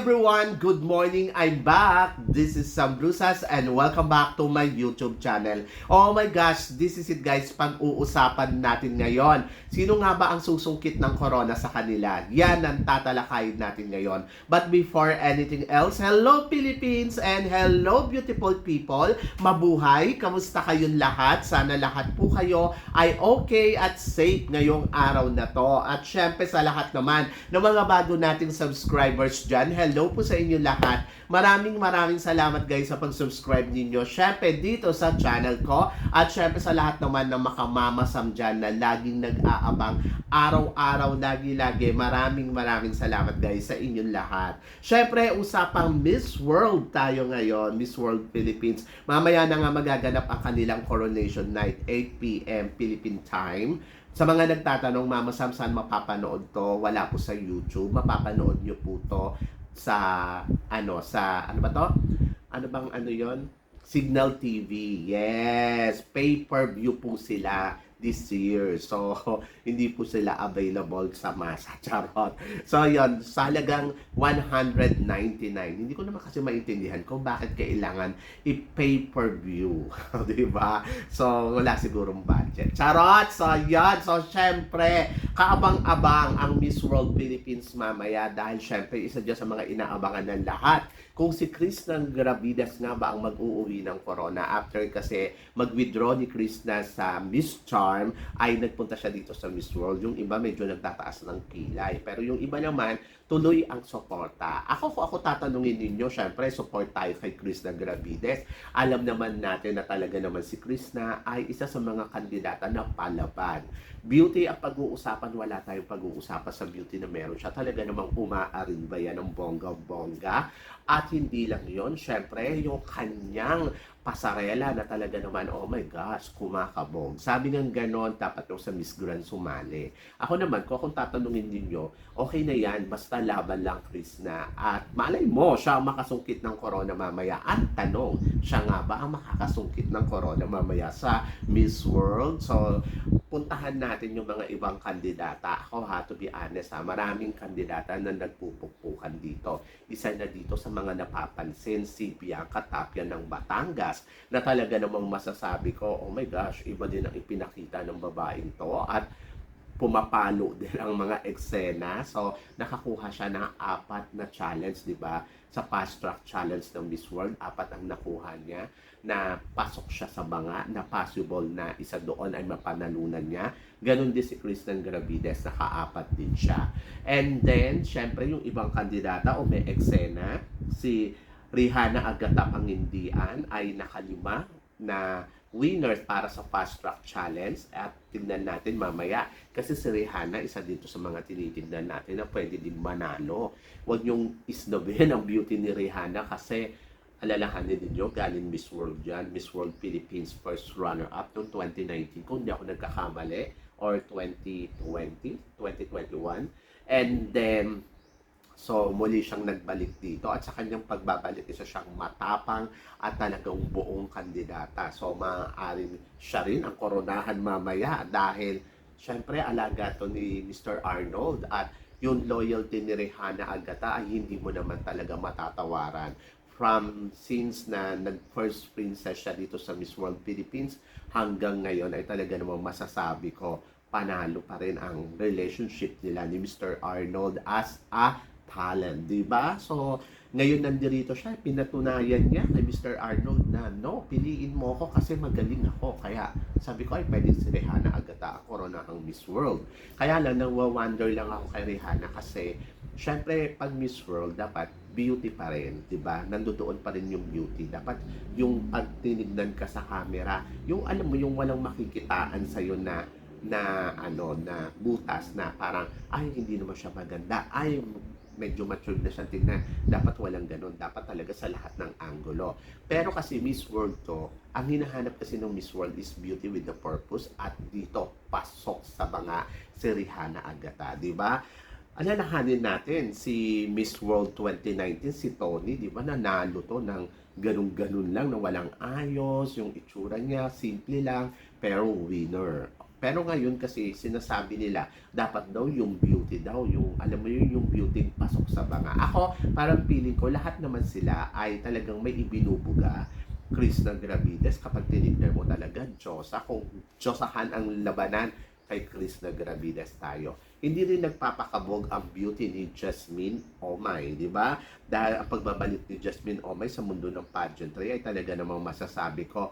Everyone! Good morning! I'm back! This is Sam Brusas and welcome back to my YouTube channel. Oh my gosh! This is it guys, pag-uusapan natin ngayon. Sino nga ba ang susungkit ng corona sa kanila? Yan ang tatalakayin natin ngayon. But before anything else, hello Philippines and hello beautiful people! Mabuhay! Kamusta kayong lahat? Sana lahat po kayo ay okay at safe ngayong araw na to. At syempre sa lahat naman ng mga bago nating subscribers dyan, hello po sa inyo lahat. Maraming maraming salamat guys sa pag-subscribe ninyo. Syempre dito sa channel ko at syempre sa lahat naman ng makamamasam dyan na laging nag-aabang araw-araw, lagi-lagi. Maraming maraming salamat guys sa inyong lahat. Syempre, usapang Miss World tayo ngayon, Miss World Philippines. Mamaya na nga magaganap ang kanilang coronation night, 8pm Philippine time. Sa mga nagtatanong, Mama Sam, saan mapapanood to? Wala po sa YouTube. Mapapanood nyo po to sa, ano, sa, ano ba to? Ano bang ano yon Signal TV. Yes. Pay-per-view po sila this year. So, hindi po sila available sa masa. Charot. So, yon sa halagang 199. Hindi ko naman kasi maintindihan kung bakit kailangan i-pay-per-view. Di ba? So, wala sigurong budget. Charot! So, yon So, syempre, kaabang-abang ang Miss World Philippines mamaya dahil syempre, isa dyan sa mga inaabangan ng lahat. Kung si Krishna Gravidas nga ba ang mag-uuwi ng corona after kasi mag-withdraw ni Krishna sa Miss Charm ay nagpunta siya dito sa Miss World. Yung iba medyo nagtataas ng kilay. Pero yung iba naman, tuloy ang suporta. Ako kung ako tatanungin ninyo, syempre support tayo kay Krishna Gravides. Alam naman natin na talaga naman si Krishna ay isa sa mga kandidata na palaban. Beauty ang pag-uusapan, wala tayong pag-uusapan sa beauty na meron siya. Talaga namang umaaring yan ng bongga-bongga. At hindi lang yon syempre, yung kanyang pasarela na talaga naman, oh my gosh, kumakabog. Sabi ng ganon, dapat yung sa Miss Grand sumali. Ako naman, kung akong tatanungin ninyo, okay na yan, basta laban lang, Chris, na. At malay mo, siya ang makasungkit ng corona mamaya. At tanong, siya nga ba ang makakasungkit ng corona mamaya sa Miss World? So, puntahan natin yung mga ibang kandidata. Ako ha, to be honest ha, maraming kandidata na nagpupukpukan dito. Isa na dito sa mga napapansin, si Bianca Tapia ng Batangas, na talaga namang masasabi ko, oh my gosh, iba din ang ipinakita ng babaeng to. At pumapalo din ang mga eksena. So, nakakuha siya ng apat na challenge, di ba? Sa fast track challenge ng Miss World, apat ang nakuha niya na pasok siya sa banga, na possible na isa doon ay mapanalunan niya. Ganon din si Kristen Gravides, nakaapat din siya. And then, syempre, yung ibang kandidata o may eksena, si Rihanna Agata Pangindian ay nakalima na winner para sa Fast Track Challenge at tignan natin mamaya. Kasi si Rihanna, isa dito sa mga tinitignan natin na pwede din manalo. Huwag niyong isnobin ang beauty ni Rihanna kasi alalahanin ninyo, galing Miss World yan, Miss World Philippines first runner-up noong 2019, kung hindi ako nagkakamali, or 2020, 2021. And then, So, muli siyang nagbalik dito at sa kanyang pagbabalik, isa siyang matapang at talagang buong kandidata. So, maaaring siya rin ang koronahan mamaya dahil syempre alaga to ni Mr. Arnold at yung loyalty ni Rihanna Agata ay hindi mo naman talaga matatawaran. From since na nag-first princess siya dito sa Miss World Philippines hanggang ngayon ay talaga namang masasabi ko panalo pa rin ang relationship nila ni Mr. Arnold as a talent, di ba? So, ngayon nandirito siya, pinatunayan niya kay Mr. Arnold na, no, piliin mo ako kasi magaling ako. Kaya, sabi ko, ay pwede si Rihanna Agata ako ron ang Miss World. Kaya lang, nang-wonder lang ako kay Rihanna kasi, syempre, pag Miss World, dapat beauty pa rin, di ba? Nandoon pa rin yung beauty. Dapat yung pag tinignan ka sa camera, yung alam mo, yung walang makikitaan sa'yo na na ano na butas na parang ay hindi naman siya maganda ay medyo matured na siya tingnan. Dapat walang ganun. Dapat talaga sa lahat ng angulo. Pero kasi Miss World to, ang hinahanap kasi ng Miss World is beauty with the purpose at dito, pasok sa mga si Rihanna Agata. Di ba? Alalahanin natin, si Miss World 2019, si Tony, di ba, nanalo to ng ganun-ganun lang na walang ayos, yung itsura niya, simple lang, pero winner. Pero ngayon kasi sinasabi nila, dapat daw yung beauty daw, yung alam mo yun, yung beauty pasok sa banga. Ako, parang feeling ko, lahat naman sila ay talagang may ibinubuga Chris ng Gravides kapag tinignan mo talaga, Diyosa, kung Diyosahan ang labanan kay Chris na Gravides tayo. Hindi rin nagpapakabog ang beauty ni Jasmine Omay, di ba? Dahil ang pagbabalik ni Jasmine Omay sa mundo ng pageantry ay talaga namang masasabi ko,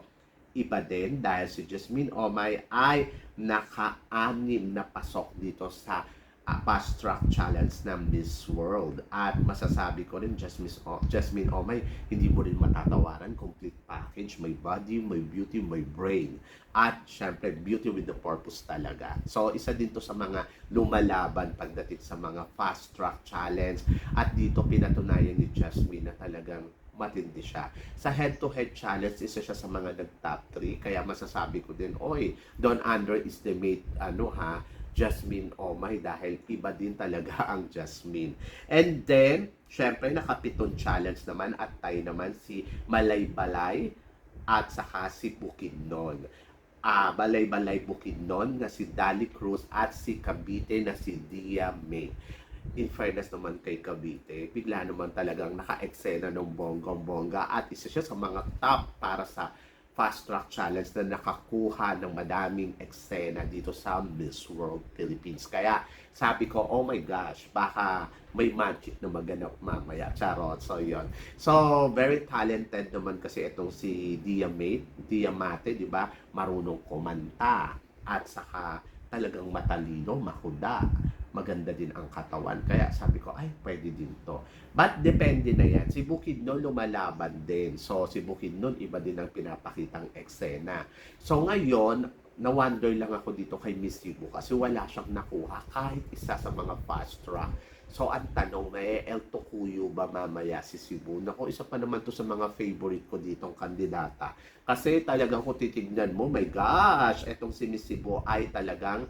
iba din dahil si Jasmine Omay ay naka-anim na pasok dito sa uh, fast track challenge ng Miss World. At masasabi ko rin, Jasmine, o- Jasmine Omay, hindi mo rin matatawaran. Complete package. May body, may beauty, may brain. At syempre, beauty with the purpose talaga. So, isa din to sa mga lumalaban pagdating sa mga fast track challenge. At dito pinatunayan ni Jasmine na talagang matindi siya. Sa head-to-head challenge, isa siya sa mga nag-top 3. Kaya masasabi ko din, oy, don't underestimate, ano ha, Jasmine Omay dahil iba din talaga ang Jasmine. And then, syempre, nakapitong challenge naman at tayo naman si Malay Balay at saka si Bukidnon. Ah, Balay-Balay Bukidnon na si Dali Cruz at si Cavite na si Dia May in fairness naman kay Cavite, bigla naman talagang naka-eksena ng bonggong-bongga at isa siya sa mga top para sa fast track challenge na nakakuha ng madaming eksena dito sa Miss World Philippines. Kaya sabi ko, oh my gosh, baka may magic na maganap mamaya. Charot. So, yon So, very talented naman kasi itong si Diamate, Diamate, di ba? Marunong kumanta at saka talagang matalino, mahuda maganda din ang katawan. Kaya sabi ko, ay, pwede din to. But depende na yan. Si Bukidnon lumalaban din. So, si Bukidnon, iba din ang pinapakitang eksena. So, ngayon, na-wonder lang ako dito kay Miss Cebu kasi wala siyang nakuha kahit isa sa mga fast track. So, ang tanong, may El Tocuyo ba mamaya si Cebu? Naku, isa pa naman to sa mga favorite ko ditong kandidata. Kasi talagang kung titignan mo, my gosh, etong si Miss Cebu ay talagang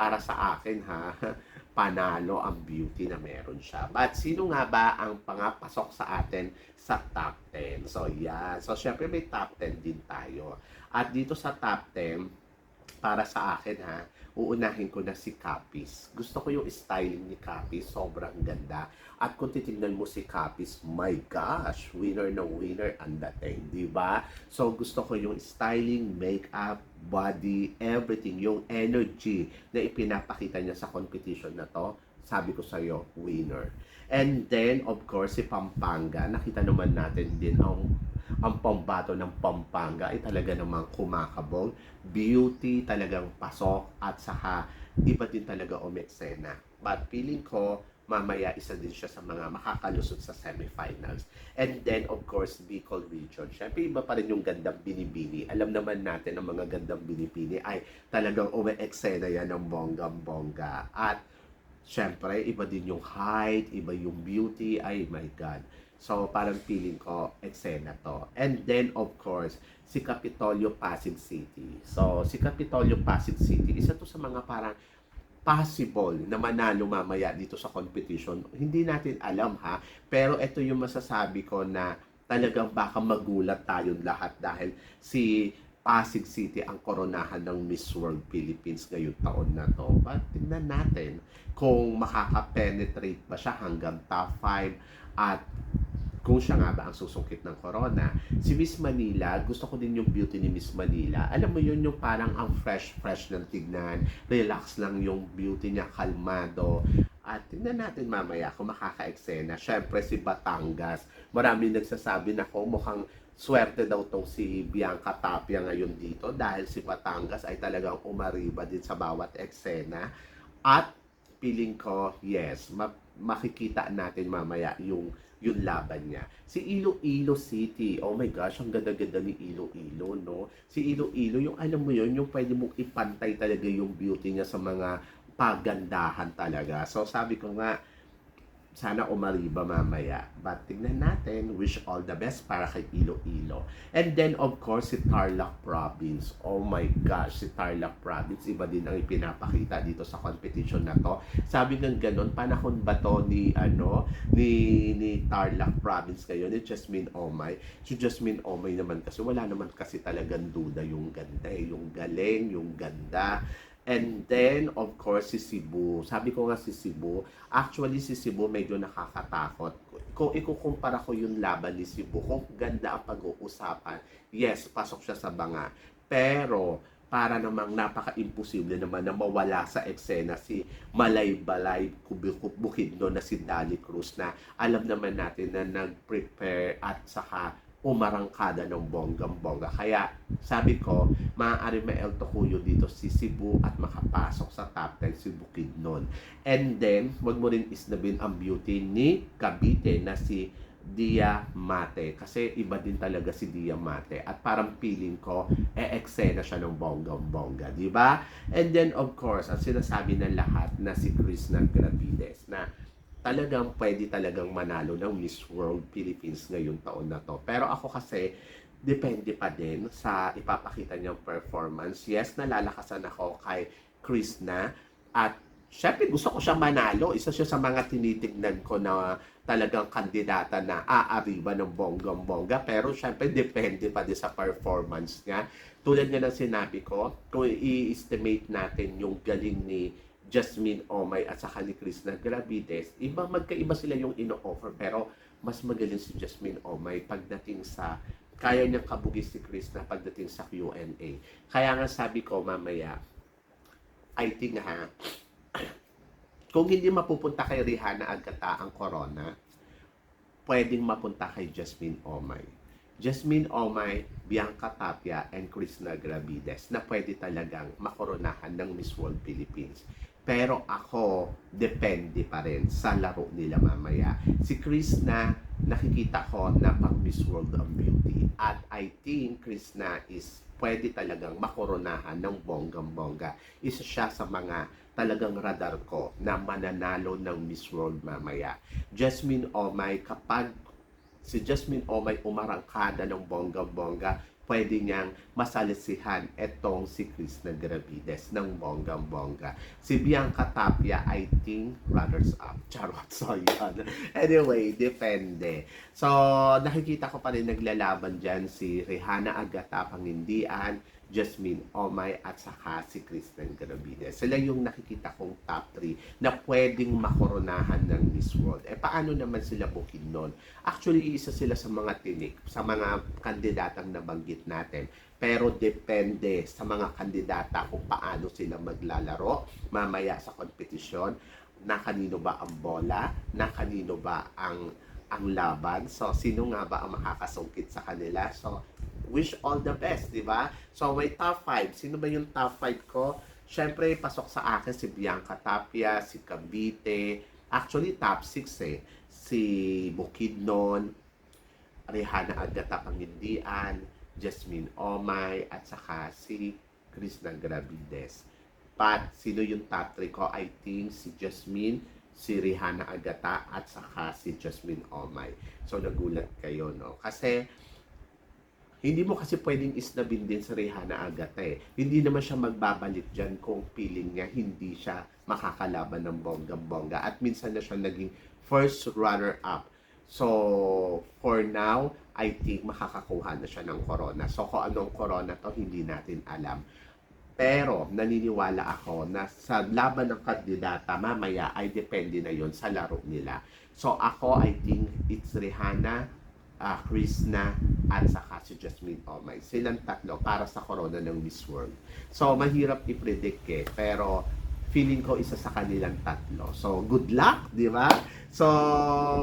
para sa akin ha, panalo ang beauty na meron siya. But sino nga ba ang pangapasok sa atin sa top 10? So yan. So syempre may top 10 din tayo. At dito sa top 10, para sa akin ha, uunahin ko na si Capis. Gusto ko yung styling ni Capis, sobrang ganda. At kung titignan mo si Capis, my gosh, winner na winner ang dating, di ba? So gusto ko yung styling, makeup, body, everything, yung energy na ipinapakita niya sa competition na to, sabi ko sa'yo, winner. And then, of course, si Pampanga, nakita naman natin din ang ang pambato ng Pampanga ay talaga namang kumakabog. Beauty talagang pasok at saka iba din talaga umeksena. But feeling ko, mamaya isa din siya sa mga makakalusot sa semifinals. And then, of course, Bicol Region. Siyempre, iba pa rin yung gandang binibini. Alam naman natin ang mga gandang binibini ay talagang ume-eksena yan ng bonggang-bongga. At Siyempre, iba din yung height, iba yung beauty. Ay, my God. So, parang feeling ko, eksena to. And then, of course, si Capitolio Pasig City. So, si Capitolio Pasig City, isa to sa mga parang possible na manalo mamaya dito sa competition. Hindi natin alam ha, pero ito yung masasabi ko na talagang baka magulat tayong lahat dahil si Pasig City ang koronahan ng Miss World Philippines ngayong taon na to. But tingnan natin kung makaka-penetrate ba siya hanggang top 5 at kung siya nga ba ang susungkit ng corona. Si Miss Manila, gusto ko din yung beauty ni Miss Manila. Alam mo yun, yung parang ang fresh-fresh ng tignan. Relax lang yung beauty niya, kalmado. At tingnan natin mamaya kung makaka-eksena. Siyempre si Batangas. Marami nagsasabi na ko mukhang swerte daw tong si Bianca Tapia ngayon dito dahil si Batangas ay talagang umariba din sa bawat eksena. At feeling ko, yes, ma- makikita natin mamaya yung yung laban niya. Si Iloilo City, oh my gosh, ang ganda-ganda ni Iloilo, no? Si Iloilo, yung alam mo yun, yung pwede mong ipantay talaga yung beauty niya sa mga pagandahan talaga. So sabi ko nga, sana umariba mamaya. But tignan natin, wish all the best para kay Iloilo. And then of course, si Tarlac Province. Oh my gosh, si Tarlac Province, iba din ang ipinapakita dito sa competition na to. Sabi ng ganun, panahon ba to ni, ano, ni, ni Tarlac Province kayo, ni Jasmine Omay. Si Jasmine Omay naman kasi, wala naman kasi talagang duda yung ganda eh. Yung galing, yung ganda. And then, of course, si Cebu. Sabi ko nga si Cebu, actually si Cebu medyo nakakatakot. Kung ikukumpara ko yung laban ni Cebu, kung ganda ang pag-uusapan, yes, pasok siya sa banga. Pero, para namang napaka-imposible naman na mawala sa eksena si Malay-Balay Bukidno na si Dali Cruz na alam naman natin na nag-prepare at saka umarangkada ng bonggang-bongga. Kaya sabi ko, maaari ma-El Tocuyo dito si Cebu at makapasok sa top 10 si Bukidnon. And then, wag mo rin isnabin ang beauty ni Cavite na si Dia Mate. Kasi iba din talaga si Dia Mate. At parang feeling ko, e-eksena siya ng bonggang-bongga. di ba? And then, of course, ang sinasabi ng lahat na si Chris Gravides na talagang pwede talagang manalo ng Miss World Philippines ngayong taon na to. Pero ako kasi, depende pa din sa ipapakita niyang performance. Yes, nalalakasan ako kay Chris na at syempre gusto ko siya manalo. Isa siya sa mga tinitignan ko na talagang kandidata na aariba ng bonggang-bongga. Pero syempre depende pa din sa performance niya. Tulad nga ng sinabi ko, kung i-estimate natin yung galing ni Jasmine Omay at saka ni Chris na Gravides, iba magkaiba sila yung ino-offer pero mas magaling si Jasmine Omay pagdating sa kaya niyang kabugis si Chris na pagdating sa Q&A. Kaya nga sabi ko mamaya, I think ha, kung hindi mapupunta kay Rihanna Agata ang corona, pwedeng mapunta kay Jasmine Omay. Jasmine Omay, Bianca Tapia, and Krishna Gravides na pwede talagang makoronahan ng Miss World Philippines. Pero ako, depende pa rin sa laro nila mamaya. Si Krishna, nakikita ko na pang Miss World ang beauty. At I think Krishna is pwede talagang makoronahan ng bonggang-bongga. Isa siya sa mga talagang radar ko na mananalo ng Miss World mamaya. Jasmine Omay, kapag si Jasmine Omay umarangkada ng bonggang-bongga, pwede niyang masalisihan etong si Chris na Gravides ng bonggang-bongga. Si Bianca Tapia, I think, runners up. Charot, so yan. Anyway, depende. So, nakikita ko pa rin naglalaban dyan si Rihanna Agata Pangindian, Jasmine Omay at saka si Kristen Gravides. Sila yung nakikita kong top 3 na pwedeng makoronahan ng Miss World. Eh paano naman sila bukin nun? Actually, isa sila sa mga tinik, sa mga kandidatang nabanggit natin. Pero depende sa mga kandidata kung paano sila maglalaro mamaya sa kompetisyon na kanino ba ang bola, na kanino ba ang ang laban. So, sino nga ba ang makakasungkit sa kanila? So, wish all the best, di ba? So, may top 5. Sino ba yung top 5 ko? Siyempre, pasok sa akin si Bianca Tapia, si Cavite, actually top 6 eh. Si Bukidnon, Rihanna Agata Pangindian, Jasmine Omay, at saka si Krishna Gravides. But, sino yung top 3 ko? I think si Jasmine, si Rihanna Agata, at saka si Jasmine Omay. So, nagulat kayo, no? Kasi, hindi mo kasi pwedeng isnabin din sa Rihanna Agata eh. Hindi naman siya magbabalik dyan kung feeling niya hindi siya makakalaban ng bonggang-bongga. At minsan na siya naging first runner-up. So, for now, I think makakakuha na siya ng corona. So, kung anong corona to, hindi natin alam. Pero, naniniwala ako na sa laban ng kandidata, mamaya ay depende na yon sa laro nila. So, ako, I think it's Rihanna, uh, Krishna, at saka si Jasmine Omay. Silang tatlo para sa corona ng Miss World. So, mahirap i-predict eh. Pero, feeling ko isa sa kanilang tatlo. So, good luck, di ba? So,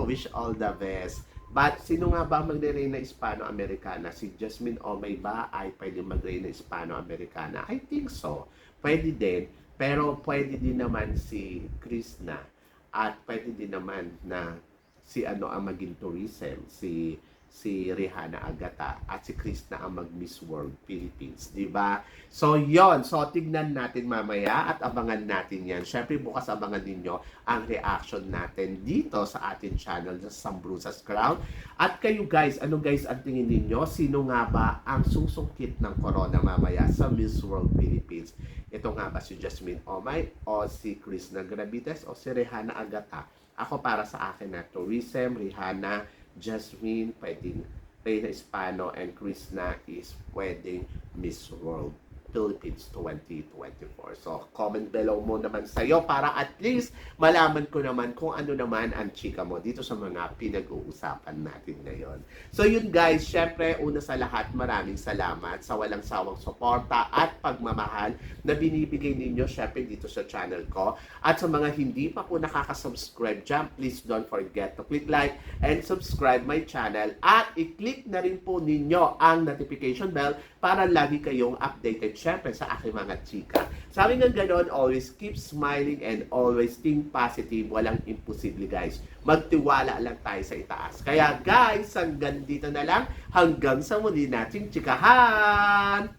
wish all the best. But, sino nga ba magre-reyna Hispano-Americana? Si Jasmine Omay ba ay pwede mag-reyna Hispano-Americana? I think so. Pwede din. Pero, pwede din naman si Krishna. At pwede din naman na si ano ang maging tourism, si si Rihanna Agata at si Chris na ang mag-Miss World Philippines, di ba? So, yon So, tignan natin mamaya at abangan natin yan. Siyempre, bukas abangan ninyo ang reaction natin dito sa ating channel sa Sambrusas Crown. At kayo guys, ano guys ang tingin ninyo? Sino nga ba ang susungkit ng corona mamaya sa Miss World Philippines? Ito nga ba si Jasmine Omay o si Chris Nagravites o si Rihanna Agata? Ako para sa akin na tourism, Rihanna, Jasmine, pwedeng Reyna Hispano, and Krishna is pwedeng Miss World Philippines 2024. So, comment below mo naman sa'yo para at least malaman ko naman kung ano naman ang chika mo dito sa mga pinag-uusapan natin ngayon. So, yun guys, syempre, una sa lahat, maraming salamat sa walang sawang suporta at pagmamahal na binibigay ninyo syempre dito sa channel ko. At sa mga hindi pa po nakaka-subscribe dyan, please don't forget to click like and subscribe my channel at i-click na rin po ninyo ang notification bell para lagi kayong updated syempre sa aking mga chika. Sabi nga ganoon, always keep smiling and always think positive. Walang imposible guys. Magtiwala lang tayo sa itaas. Kaya guys, hanggang dito na lang. Hanggang sa muli nating chikahan.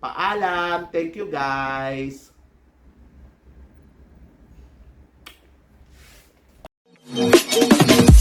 Paalam. Thank you guys. Thank you.